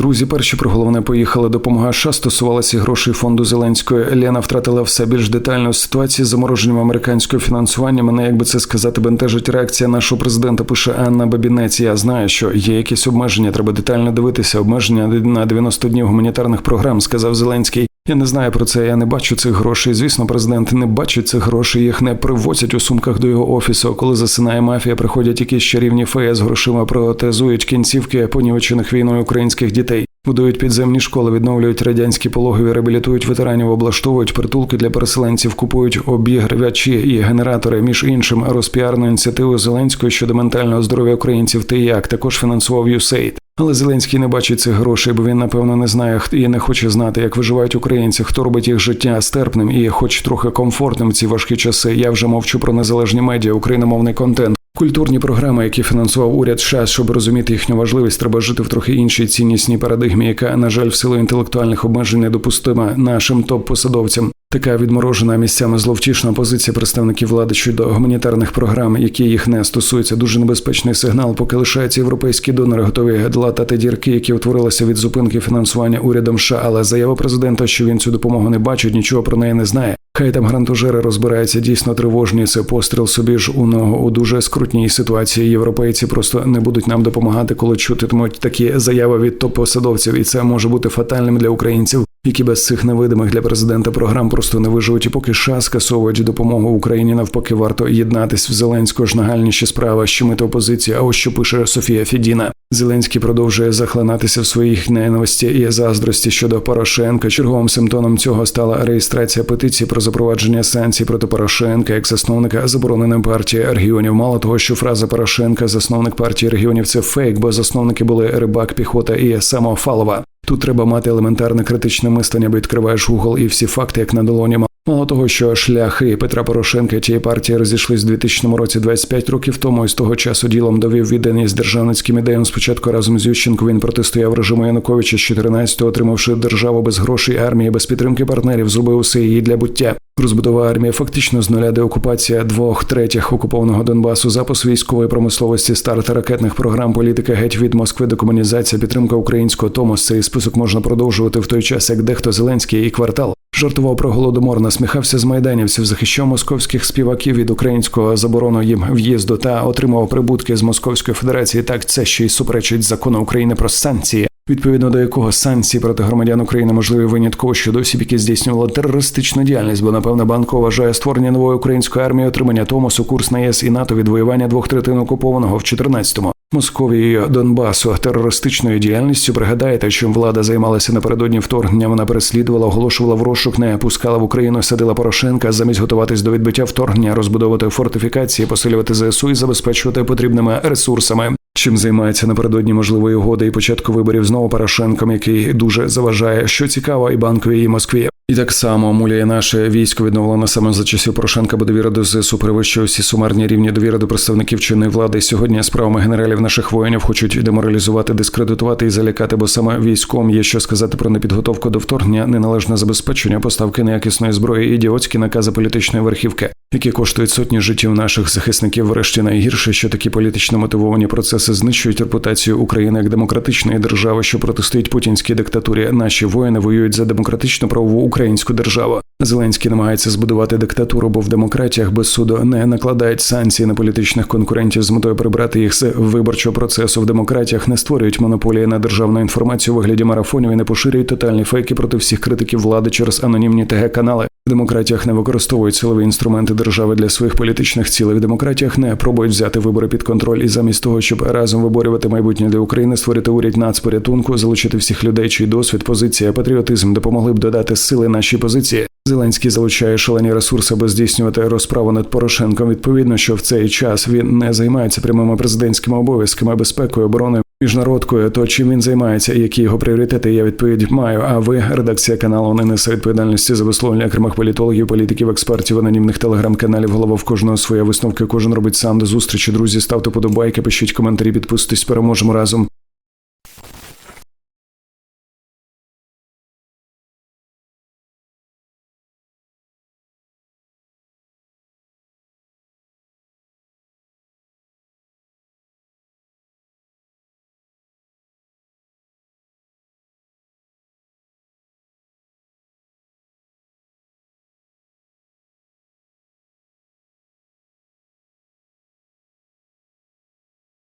Друзі, перші про головне поїхали. Допомога США стосувалася грошей фонду Зеленської. Лена втратила все більш детально ситуації з замороженням американського фінансування. Мене як би це сказати, бентежить реакція нашого президента. Пише Анна Бабінець. Я знаю, що є якісь обмеження. Треба детально дивитися. Обмеження на 90 днів гуманітарних програм. Сказав Зеленський. Я не знаю про це. Я не бачу цих грошей. Звісно, президент не бачить цих грошей. Їх не привозять у сумках до його офісу. Коли засинає мафія, приходять якісь чарівні феї з грошима, протезують кінцівки понівечених війною українських дітей. Будують підземні школи, відновлюють радянські пологові, реабілітують ветеранів, облаштовують притулки для переселенців, купують обігрівачі і генератори. Між іншим, розпіарну ініціативу Зеленської щодо ментального здоров'я українців. Ти як також фінансував USAID. Але Зеленський не бачить цих грошей, бо він напевно не знає і не хоче знати, як виживають українці, хто робить їх життя стерпним і, хоч трохи комфортним в ці важкі часи. Я вже мовчу про незалежні медіа, україномовний контент. Культурні програми, які фінансував уряд США, щоб розуміти їхню важливість, треба жити в трохи іншій ціннісній парадигмі, яка, на жаль, в силу інтелектуальних обмежень недопустима нашим топ-посадовцям. Така відморожена місцями зловтішна позиція представників влади щодо гуманітарних програм, які їх не стосуються. Дуже небезпечний сигнал, поки лишаються європейські донори, готові латати дірки, які утворилися від зупинки фінансування урядом США. Але заява президента, що він цю допомогу не бачить, нічого про неї не знає. Хай там грантожери розбираються дійсно тривожні. Це постріл собі ж у ногу у дуже скрутній ситуації. Європейці просто не будуть нам допомагати, коли чутитимуть такі заяви від топ-посадовців, і це може бути фатальним для українців, які без цих невидимих для президента програм просто не виживуть. І поки США скасовують допомогу Україні, навпаки, варто єднатись в Зеленського ж нагальніші справи, що щемити опозиція. А ось що пише Софія Фідіна. Зеленський продовжує захлинатися в своїх ненависті і заздрості щодо Порошенка. Черговим симптомом цього стала реєстрація петиції про запровадження санкцій проти Порошенка як засновника забороненої партії регіонів. Мало того, що фраза Порошенка, засновник партії регіонів, це фейк, бо засновники були рибак, піхота і самофалова. Тут треба мати елементарне критичне мислення, бо відкриваєш Google і всі факти, як на долоні. Мало того, що шляхи Петра Порошенка тієї партії розійшлись у 2000 році 25 років тому, і з того часу ділом довів відданість державницьким ідеям. Спочатку разом з Ющенко він протистояв режиму Януковича з 14-го, отримавши державу без грошей, армії, без підтримки партнерів, зробив усе її для буття. Розбудова армії фактично з нуля деокупація двох третіх окупованого Донбасу, запуск військової промисловості, старт ракетних програм, політика геть від Москви, декомунізація, підтримка українського Томос. Цей список можна продовжувати в той час, як дехто Зеленський і квартал жартував про голодомор, насміхався з майданівців, захищав московських співаків від українського заборону їм в'їзду та отримав прибутки з Московської Федерації. Так це ще й суперечить закону України про санкції. Відповідно до якого санкції проти громадян України можливі винятково щодо осіб, які здійснювали терористичну діяльність, бо напевно банко вважає створення нової української армії, отримання Томосу, курс на ЄС і НАТО, відвоювання двох третин окупованого в 14-му. Московією Донбасу терористичною діяльністю пригадаєте, чим влада займалася напередодні вторгнення. Вона переслідувала, оголошувала в розшук, не пускала в Україну, садила Порошенка замість готуватись до відбиття вторгнення, розбудовувати фортифікації, посилювати ЗСУ і забезпечувати потрібними ресурсами. Чим займається напередодні можливої угоди і початку виборів знову Порошенком, який дуже заважає, що цікаво, і банкові і Москві. І так само муляє наше військо відновлено саме за часів Порошенка, бо довіра до ЗСУ перевищує всі сумарні рівні довіри до представників чинної влади. Сьогодні справами генералів наших воїнів хочуть деморалізувати, дискредитувати і залякати, бо саме військом є що сказати про непідготовку до вторгнення, неналежне забезпечення, поставки неякісної зброї, ідіотські накази політичної верхівки, які коштують сотні життів наших захисників. Врешті найгірше, що такі політично мотивовані процеси знищують репутацію України як демократичної держави, що протистоїть путінській диктатурі. Наші воїни воюють за демократичну правову українську державу. Зеленський намагається збудувати диктатуру, бо в демократіях без суду не накладають санкції на політичних конкурентів з метою прибрати їх з виборчого процесу. В демократіях не створюють монополії на державну інформацію у вигляді марафонів і не поширюють тотальні фейки проти всіх критиків влади через анонімні ТГ канали. Демократіях не використовують силові інструменти держави для своїх політичних цілей. В демократіях не пробують взяти вибори під контроль і замість того, щоб разом виборювати майбутнє для України, створити уряд нацпорятунку, залучити всіх людей, чий досвід, позиція, патріотизм допомогли б додати сили нашій позиції. Зеленський залучає шалені ресурси, аби здійснювати розправу над Порошенком. Відповідно, що в цей час він не займається прямими президентськими обов'язками, безпекою, обороною, міжнародкою. То чим він займається які його пріоритети? Я відповідь маю. А ви, редакція каналу, не несе відповідальності за висловлення окремих політологів, політиків, експертів, анонімних телеграм-каналів. Голова в кожного своя висновки. Кожен робить сам до зустрічі. Друзі, ставте подобайки, пишіть коментарі, підписуйтесь. Переможемо разом.